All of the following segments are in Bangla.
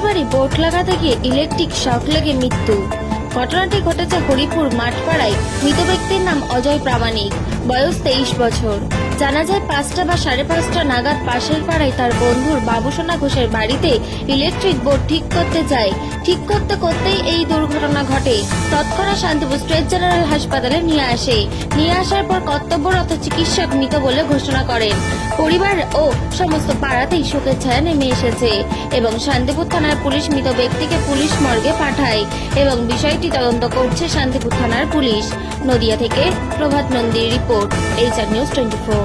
বাড়ি বোট লাগাতে গিয়ে ইলেকট্রিক শক লেগে মৃত্যু। ঘটনাটি ঘটেছে হরিপুর মাঠপাড়ায় মৃত ব্যক্তির নাম অজয় প্রামাণিক, বয়স তেইশ বছর। জানা যায়, পাঁচটা বা সাড়ে পাঁচটা নাগাদ পাশের পাড়ায় তার বন্ধুর বাবুসোনা ঘোষের বাড়িতে ইলেকট্রিক বোর্ড ঠিক করতে যায়। ঠিক করতে করতেই এই দুর্ঘটনা ঘটে। তৎক্ষণাৎ শান্তিপুর স্টেট জেনারেল হাসপাতালে নিয়ে আসে। নিয়ে আসার পর কর্তব্যরত চিকিৎসক মৃত বলে ঘোষণা করেন। পরিবার ও সমস্ত পাড়াতেই শোকের ছায়া নেমে এসেছে এবং শান্তিপুর থানার পুলিশ মৃত ব্যক্তিকে পুলিশ মর্গে পাঠায় এবং বিষয়টি তদন্ত করছে শান্তিপুর থানার পুলিশ। নদিয়া থেকে Prabhat নন্দীর report, HR news twenty four.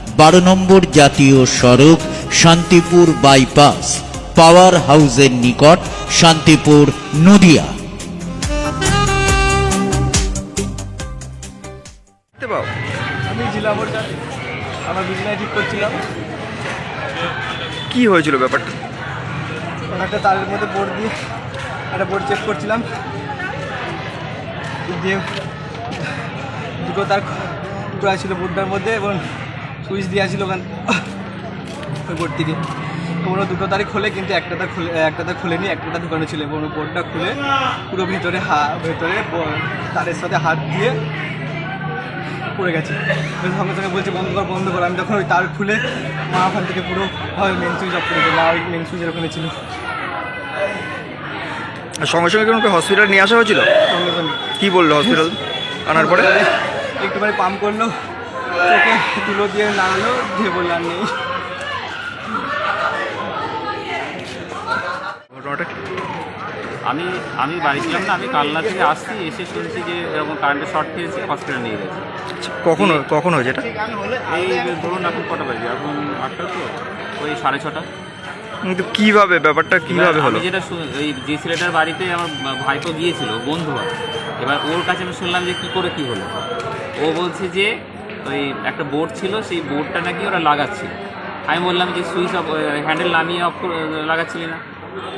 বারো নম্বর জাতীয় সড়ক শান্তিপুর বাইপাস পাওয়ার হাউসের নিকট শান্তিপুর নদিয়া। আমি জেলা আমার ঠিক করছিলাম। কি হয়েছিল ব্যাপারটা? কোনো একটা তারের মধ্যে বোর্ড দিয়ে একটা বোর্ড চেক করছিলাম। দিয়ে দুটো তার টুকরা ছিল বোর্ডটার মধ্যে এবং সুইচ দেওয়া ছিল ওখান ওই বোর্ড থেকে। ওরা দুটো তারিখ খোলে কিন্তু একটা তার খুলে একটা তার খুলেনি একটা তার ঢুকানো ছিল। এবং বোর্ডটা খুলে পুরো ভেতরে হা ভেতরে তারের সাথে হাত দিয়ে পড়ে গেছে। সঙ্গে সঙ্গে বলছে বন্ধ কর বন্ধ কর। আমি যখন ওই তার খুলে মা ওখান থেকে পুরো মেন সুইচ অফ করে দিল মা ওই মেন সুইচের ওখানে ছিল। আর সঙ্গে সঙ্গে কোনো হসপিটাল নিয়ে আসা হয়েছিল? সঙ্গে সঙ্গে। কী বলল হসপিটাল আনার পরে? একটুখানি পাম্প করল চোখে তুলো দিয়ে নাড়ালো দিয়ে বলল আর নেই। ঘটনাটা আমি আমি বাড়ি ছিলাম না আমি কালনা থেকে আসছি এসে শুনছি যে এরকম কারেন্টের শর্ট খেয়েছে হসপিটাল নিয়ে গেছে। আচ্ছা, কখন হয়ে- কখন হয়েছে এটা? এই ধরুন এখন কটা বাজে? এখন আটটা তো ওই সাড়ে ছটা। কিন্তু কীভাবে ব্যাপারটা কীভাবে হলো? যেটা এই যে ছেলেটার বাড়িতে আমার ভাই তো গিয়েছিল বন্ধু এবার ওর কাছে আমি শুনলাম যে কী করে কী হলো। ও বলছে যে ওই একটা বোর্ড ছিল, সেই বোর্ডটা নাকি ওরা লাগাচ্ছিল আমি বললাম যে সুইচ অফ হ্যান্ডেল নামিয়ে অফ লাগাচ্ছিলি না।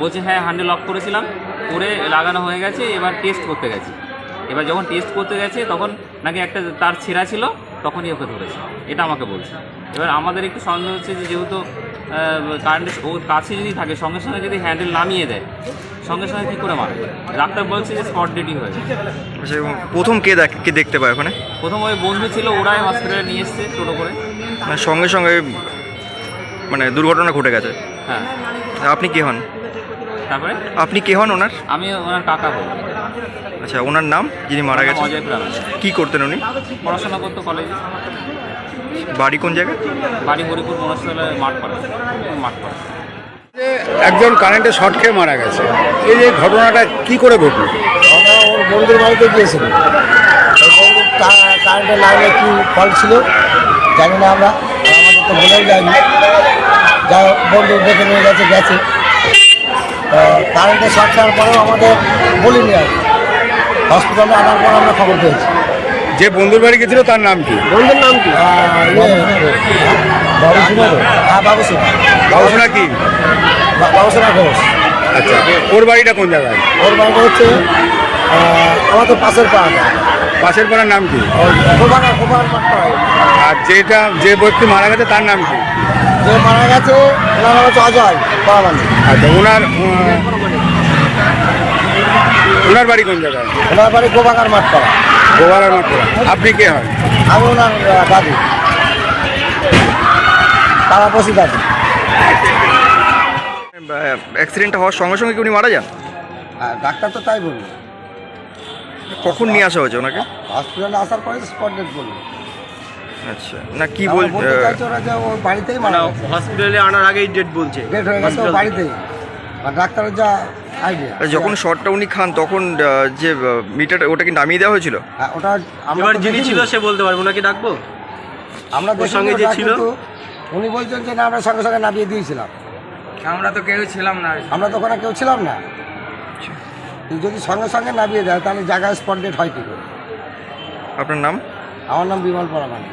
বলছে হ্যাঁ হ্যান্ডেল অফ করেছিলাম, করে লাগানো হয়ে গেছে, এবার টেস্ট করতে গেছে। এবার যখন টেস্ট করতে গেছে, তখন নাকি একটা তার ছেঁড়া ছিল, তখনই ওকে ধরেছে। এটা আমাকে বলছে। এবার আমাদের একটু সন্দেহ হচ্ছে যে যেহেতু কারেন্টের ওর কাছে যদি থাকে সঙ্গে সঙ্গে যদি হ্যান্ডেল নামিয়ে দেয় সঙ্গে সঙ্গে কী করে মারে ডাক্তার বলছে যে স্পট ডেটই হয়েছে আচ্ছা, এবং প্রথম কে দেখ কে দেখতে পায় ওখানে? প্রথম ওই বন্ধু ছিল ওরাই হসপিটালে নিয়ে এসছে টোটো করে। মানে সঙ্গে সঙ্গে মানে দুর্ঘটনা ঘটে গেছে। হ্যাঁ। আপনি কে হন? তারপরে? আপনি কে হন ওনার? আমি ওনার কাকা হই। আচ্ছা ওনার নাম? যিনি মারা গেছেন? অজয় প্রাণ কি করতেন উনি? পড়াশোনা করতো কলেজে। বাড়ি কোন জায়গায়? বাড়ি হরিপুর মনস্থলে মাঠ পড়ে। মাঠ পড়ে। একজন কারেন্টে শর্ট খেয়ে মারা গেছে। এই যে ঘটনাটা কি করে ঘটলো? আমরা ওর বন্ধুর বাড়িতে গিয়েছিল। কারেন্টের লাইনে কি ফল্ট ছিল জানি না আমরা। আমাদের তো বলেও যায়নি যা বন্ধু দেখে নিয়ে গেছে গেছে। কারেন্টের শর্ট খাওয়ার পরেও আমাদের বলিনি আর হসপিটালে আনার পর আমরা খবর পেয়েছি। যে বন্ধুর বাড়ি গেছিল তার নাম কি? বন্ধুর নাম কি? বাবুসোনা হ্যাঁ বাবুসোনা বাবুসোনা কি? বা- বাবুসোনা ঘোষ। আচ্ছা ওর বাড়িটা কোন জায়গায়? ওর বাড়িটা হচ্ছে আমাদের পাশের পাড়া। পাশের পাড়ার নাম কি? আর যেটা যে ব্যক্তি মারা গেছে তার নাম কি? যে মারা গেছে ওনার নাম হচ্ছে অজয় পাওয়ানি আচ্ছা ওনার ওনার বাড়ি কোন জায়গায়? ওনার বাড়ি গোবাকার মাঠ পাড়া গোবালার মাঠ আপনি কে হন? আমি ওনার দাদু। তারা বসি দাদু। অ্যাক্সিডেন্টটা হওয়ার সঙ্গে সঙ্গে কি উনি মারা যান? আর ডাক্তার তো তাই বলল। কখন নিয়ে আসা হয়েছে ওনাকে? হসপিটালে আসার পরে স্পট ডেট বলল। আচ্ছা। না কি আমার বল বলতে চাইছে ওরা যে ওর বাড়িতেই মারা গেছে। হসপিটালে আনার আগেই ডেট বলছে। ডেট হয়ে গেছে ওর বাড়িতেই। আর ডাক্তারের যা আইডিয়া যখন শর্টটা উনি খান তখন আহ, যে মিটার ওটা কি নামিয়ে দেওয়া হয়েছিল? হ্যাঁ, ওটা আমরা এবার তো যিনি দেখিনি। ছিল সে বলতে পারব ওনাকে ডাকবো? আমরা ওর দেখিনি সঙ্গে যে ওটা, ছিল? কিন্তু উনি বলছেন যে না আমরা সঙ্গে সঙ্গে নামিয়ে দিয়েছিলাম। আমরা তো কেউ ছিলাম না। আমরা তো ওখানে কেউ ছিলাম না। যদি সঙ্গে সঙ্গে নামিয়ে দেয় তাহলে জায়গায় স্পট ডেট হয় কি করে? আপনার নাম? আমার নাম বিমল পরামানিক